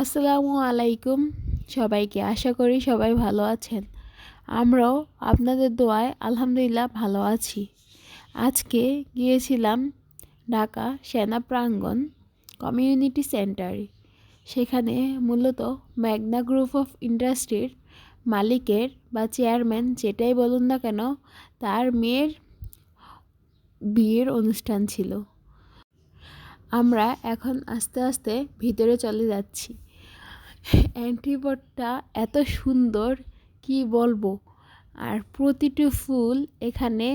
আসসালামু আলাইকুম। সবাইকে আশা করি সবাই ভালো আছেন। আমরাও আপনাদের দোয়ায় আলহামদুলিল্লাহ ভালো আছি। আজকে গিয়েছিলাম ঢাকা সেনা প্রাঙ্গণ কমিউনিটি সেন্টারে। সেখানে মূলত ম্যাগনা গ্রুপ অফ ইন্ডাস্ট্রির মালিকের বা চেয়ারম্যান যেটাই বলুন না কেন, তার মেয়ের বিয়ের অনুষ্ঠান ছিল। আমরা এখন আস্তে আস্তে ভিতরে চলে যাচ্ছি। অ্যান্টিবটটা এত সুন্দর, কি বলব? আর প্রতিটি ফুল এখানে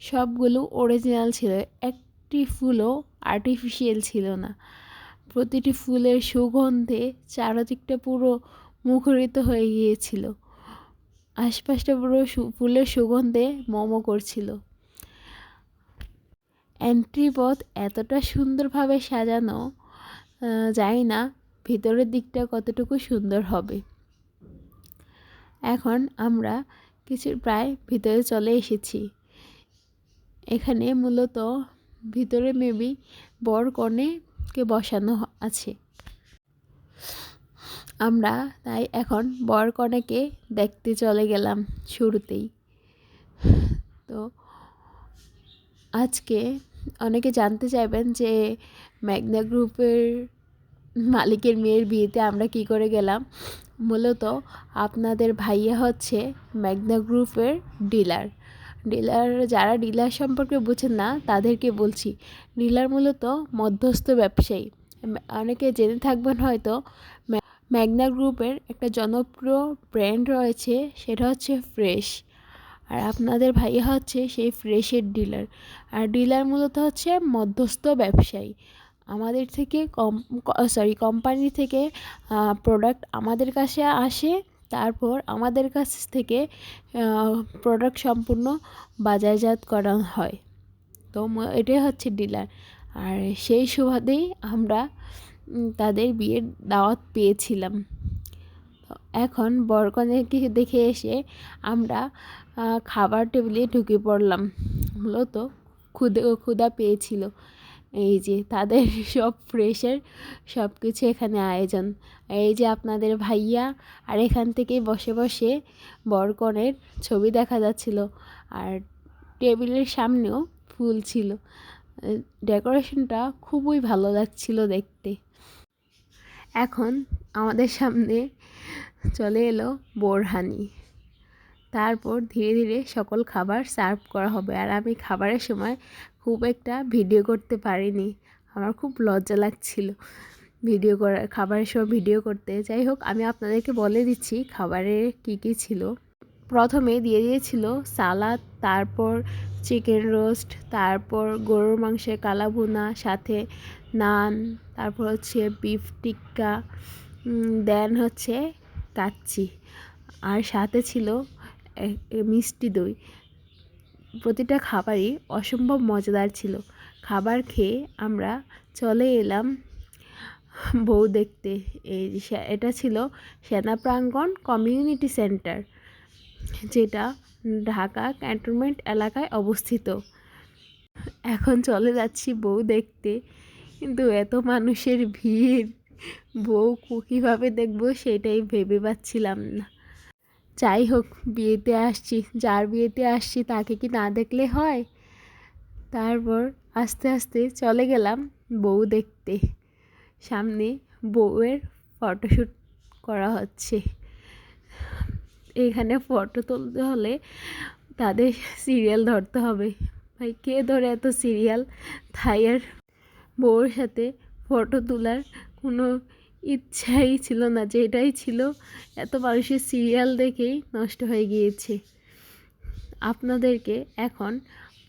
সবগুলো অরিজিনাল ছিল, একটি ফুলও আর্টিফিশিয়াল ছিল না। প্রতিটি ফুলের সুগন্ধে চারদিকটা পুরো মুখরিত হয়ে গিয়েছিল। আশপাশটা পুরো ফুলের সুগন্ধে মোমো করছিল। এন্ট্রি পথ এতটা সুন্দরভাবে সাজানো যায় না। ভিতরের দিকটা কতটুকু সুন্দর হবে। এখন আমরা কিছু প্রায় ভিতরে চলে এসেছি। এখানে মূলত ভিতরে মেবি বর কনেকে বসানো আছে। আমরা তাই এখন বর কনেকে দেখতে চলে গেলাম শুরুতেই। তো আজকে অনেকে জানতে চাইবেন যে ম্যাগনা গ্রুপের মালিকের মেয়ের বিয়েতে আমরা কি করে গেলাম? মূলত আপনাদের ভাইয়া হচ্ছে ম্যাগনা গ্রুপের ডিলার। ডিলার যারা ডিলার সম্পর্কে বুঝেন না, তাদেরকে বলছি, ডিলার মূলত মধ্যস্থ ব্যবসায়ী। অনেকে জেনে থাকবেন হয়তো ম্যাগনা গ্রুপের একটা জনপ্রিয় ব্র্যান্ড রয়েছে, সেটা হচ্ছে ফ্রেশ। আর আপনাদের ভাইয়া হচ্ছে সেই ফ্রেশের ডিলার। আর ডিলার মূলত হচ্ছে মধ্যস্থ ব্যবসায়ী। আমাদের থেকে কম সরি কোম্পানি থেকে প্রোডাক্ট আমাদের কাছে আসে, তারপর আমাদের কাছ থেকে প্রোডাক্ট সম্পূর্ণ বাজারজাত করা হয়। তো এটাই হচ্ছে ডিলার আর সেই সুবাদেই আমরা তাদের বিয়ের দাওয়াত পেয়েছিলাম। এখন বরকনেকে দেখে এসে আমরা খাবার টেবিলে ঢুকে পড়লাম। মূলত ক্ষুদে ক্ষুদা পেয়েছিল। এই যে তাদের সব ফ্রেশের সব কিছু এখানে আয়োজন। এই যে আপনাদের ভাইয়া, আর এখান থেকেই বসে বসে বরকনের ছবি দেখা যাচ্ছিল। আর টেবিলের সামনেও ফুল ছিল। ডেকোরেশনটা খুবই ভালো লাগছিল দেখতে। এখন আমাদের সামনে চলে এলো বোরহানি। তারপর ধীরে ধীরে সকল খাবার সার্ভ করা হবে। আর আমি খাবারের সময় খুব একটা ভিডিও করতে পারিনি। আমার খুব লজ্জা লাগছিল ভিডিও করা, খাবারের সময় ভিডিও করতে। যাই হোক, আমি আপনাদেরকে বলে দিচ্ছি খাবারে কী কী ছিল। প্রথমে দিয়ে দিয়েছিল সালাদ, তারপর চিকেন রোস্ট তারপর গরুর মাংসের কালাভুনা, সাথে নান, তারপর হচ্ছে বিফ টিক্কা দেন হচ্ছে কাচ্চি। আর সাথে ছিল মিষ্টি দই। প্রতিটা খাবারই অসম্ভব মজাদার ছিল। খাবার খেয়ে আমরা চলে এলাম বউ দেখতে। এই এটা ছিল সেনা প্রাঙ্গণ কমিউনিটি সেন্টার, যেটা ঢাকা ক্যান্টনমেন্ট এলাকায় অবস্থিত। এখন চলে যাচ্ছি বউ দেখতে। কিন্তু এত মানুষের ভিড় বউ কীভাবে দেখব সেটাই ভেবে পাচ্ছিলাম না। যাই হোক, বিয়েতে আসছি। যার বিয়েতে আসছি তাকে কি না দেখলে হয়? তারপর আস্তে আস্তে চলে গেলাম বউ দেখতে। সামনে বউয়ের ফটোশ্যুট করা হচ্ছে। এখানে ফটো তুলতে হলে তাদের সিরিয়াল ধরতে হবে। ভাই, কে ধরে এত সিরিয়াল? তাই আর বউর সাথে ফটো তোলার কোনো ইচ্ছাই ছিল না যেটাই ছিল। এত মানুষের সিরিয়াল দেখেই নষ্ট হয়ে গিয়েছে। আপনাদেরকে এখন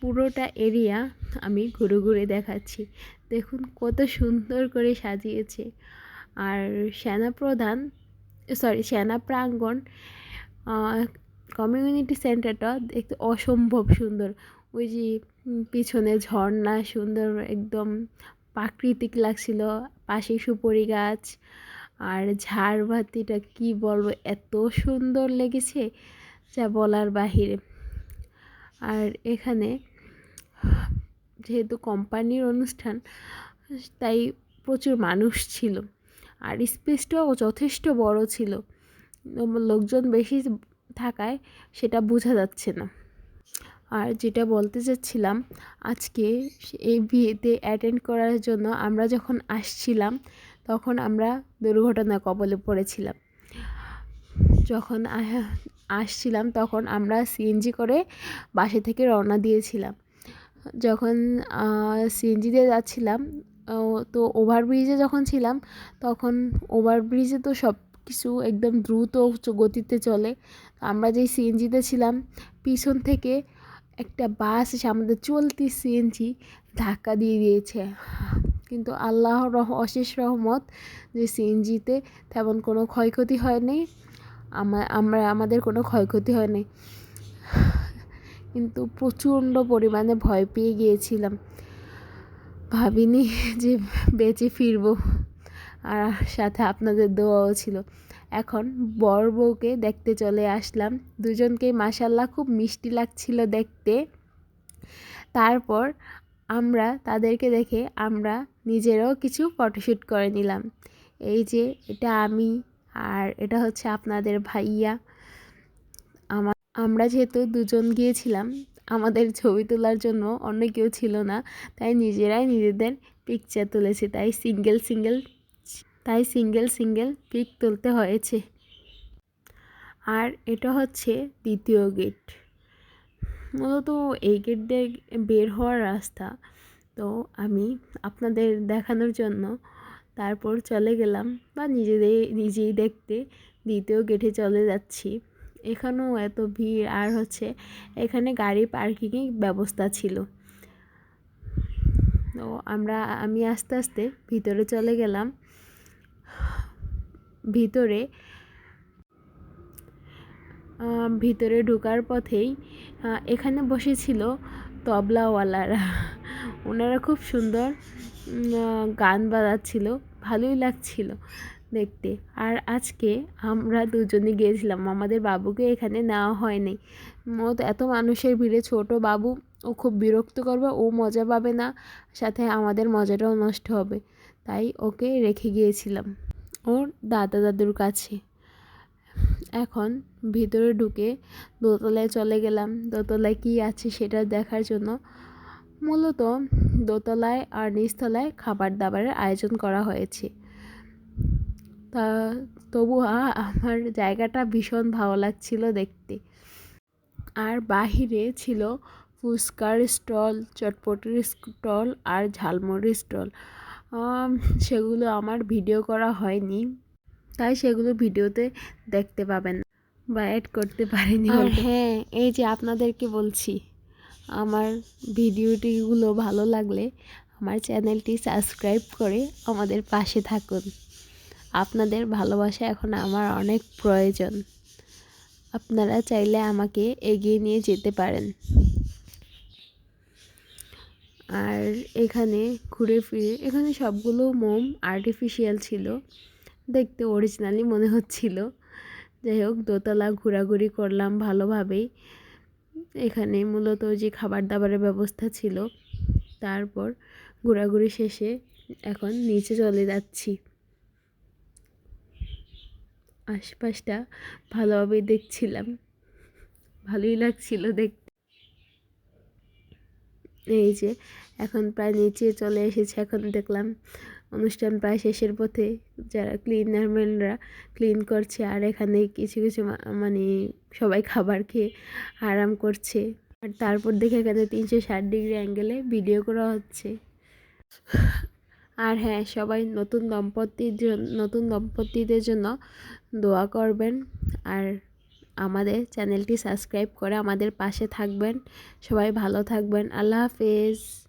পুরোটা এরিয়া আমি ঘুরে ঘুরে দেখাচ্ছি। দেখুন কত সুন্দর করে সাজিয়েছে। আর সেনা প্রধান সরি সেনা প্রাঙ্গণ কমিউনিটি সেন্টারটা দেখতে অসম্ভব সুন্দর। ওই যে পিছনে ঝর্ণা, সুন্দর একদম প্রাকৃতিক লাগছিল। পাশে সুপরি গাছ। আর ঝাড়বাতিটা কি বলব, এত সুন্দর লেগেছে যা বলার বাহিরে। আর এখানে যেহেতু কোম্পানির অনুষ্ঠান, তাই প্রচুর মানুষ ছিল। আর স্পেসটাও যথেষ্ট বড় ছিল। লোকজন বেশি থাকায় সেটা বোঝা যাচ্ছে না। আর যেটা বলতে চাচ্ছিলাম আজকে এই বিয়েতে অ্যাটেন্ড করার জন্য আমরা যখন আসছিলাম তখন আমরা দুর্ঘটনা কবলে পড়েছিলাম। যখন আসছিলাম তখন আমরা সিএনজি করে বাসে থেকে রওনা দিয়েছিলাম। যখন সিএনজিতে যাচ্ছিলাম আহ, তো ওভারব্রিজে যখন ছিলাম তখন ওভারব্রিজে তো সব কিছু একদম দ্রুত গতিতে চলে। আমরা যেই সিএনজিতে ছিলাম পিছন থেকে একটা বাস এসে আমাদের চলতি সিএনজি ধাক্কা দিয়ে দিয়েছে। কিন্তু আল্লাহর রহ- অশেষ রহমত যে সিএনজিতে তেমন কোনো ক্ষয়ক্ষতি হয়নি, আমা- আমরা, আমাদের কোনো ক্ষয়ক্ষতি হয়নি। কিন্তু প্রচণ্ড পরিমাণে ভয় পেয়ে গিয়েছিলাম। ভাবিনি যে বেঁচে ফিরবো। আর সাথে আপনাদের দোয়াও ছিল। এখন বর বউকে দেখতে চলে আসলাম। দুজনকেই মাসাল্লাহ খুব মিষ্টি লাগছিল দেখতে। তারপর আমরা তাদেরকে দেখে আমরা নিজেরাও কিছু ফটোশ্যুট করে নিলাম। এই যে এটা আমি আর এটা হচ্ছে আপনাদের ভাইয়া। আমার আমরা যেহেতু দুজন গিয়েছিলাম, আমাদের ছবি তোলার জন্য অন্য কেউ ছিল না, তাই নিজেরাই নিজেদের পিকচার তুলেছি, তাই সিঙ্গেল সিঙ্গেল তাই সিঙ্গেল সিঙ্গেল পিক তুলতে হয়েছে। আর এটা হচ্ছে দ্বিতীয় গেট মূলত এই গেট দিয়ে বের হওয়ার রাস্তা। তো আমি আপনাদের দেখানোর জন্য তারপর চলে গেলাম বা নিজেদের নিজেই দেখতে দ্বিতীয় গেটে চলে যাচ্ছি। এখানেও এত ভিড় আর হচ্ছে এখানে গাড়ি পার্কিংয়ের ব্যবস্থা ছিল। তো আমরা, আমি আস্তে আস্তে ভিতরে চলে গেলাম। ভিতরে ভিতরে ঢোকার পথেই এখানে বসেছিল তবলাওয়ালারা। ওনারা খুব সুন্দর গান বাজাচ্ছিল, ভালোই লাগছিল দেখতে। আর আজকে আমরা দুজনে গিয়েছিলাম, আমাদের বাবুকে এখানে নেওয়া হয়নি। মত এত মানুষের ভিড়ে, ছোট বাবু, ও খুব বিরক্ত করবে, ও মজা পাবে না, সাথে আমাদের মজাটাও নষ্ট হবে। তাই ওকে রেখে গিয়েছিলাম। ওর দাদা দাদুর কাছে। এখন ভিতরে ঢুকে দোতলায় চলে গেলাম। দোতলায় কী আছে সেটা দেখার জন্য মূলত দোতলায় আর নিচতলায় খাবার দাবারের আয়োজন করা হয়েছে। তা তবু আমার জায়গাটা ভীষণ ভালো লাগছিল দেখতে। আর বাহিরে ছিল ফুচকার স্টল, চটপটির স্টল আর ঝালমুড়ির স্টল। সেগুলো আমার ভিডিও করা হয়নি। তাই সেগুলো ভিডিওতে দেখতে পাবেন বা অ্যাড করতে পারিনি আর হ্যাঁ এই যে আপনাদেরকে বলছি আমার ভিডিওটিগুলো ভালো লাগলে আমার চ্যানেলটি সাবস্ক্রাইব করে আমাদের পাশে থাকুন। আপনাদের ভালোবাসা এখন আমার অনেক প্রয়োজন। আপনারা চাইলে আমাকে এগিয়ে নিয়ে যেতে পারেন। আর এখানে ঘুরে ফিরে, এখানে সবগুলো মোম আর্টিফিশিয়াল ছিল। দেখতে অরিজিনালি মনে হচ্ছিল। যাই হোক, দোতলা ঘোরাঘুরি করলাম ভালোভাবেই। এখানে মূলত যে খাবার দাবারের ব্যবস্থা ছিল। তারপর ঘোরাঘুরি শেষে এখন নিচে চলে যাচ্ছি। আশপাশটা ভালোভাবেই দেখছিলাম। ভালোই লাগছিল দেখতে। এই যে, এখন প্রায় নিচে চলে এসেছে, এখন দেখলাম অনুষ্ঠান প্রায় শেষের পথে যারা ক্লিনারম্যানরা ক্লিন করছে আর এখানে কিছু কিছু মানে সবাই খাবার খেয়ে আরাম করছে। আর তারপর দেখে এখানে তিনশো ষাট ডিগ্রি অ্যাঙ্গেলে ভিডিও করা হচ্ছে। আর হ্যাঁ সবাই নতুন দম্পতির জন্য নতুন দম্পতিদের জন্য দোয়া করবেন। আর আমাদের চ্যানেলটি সাবস্ক্রাইব করে আমাদের পাশে থাকবেন। সবাই ভালো থাকবেন। আল্লাহ হাফেজ।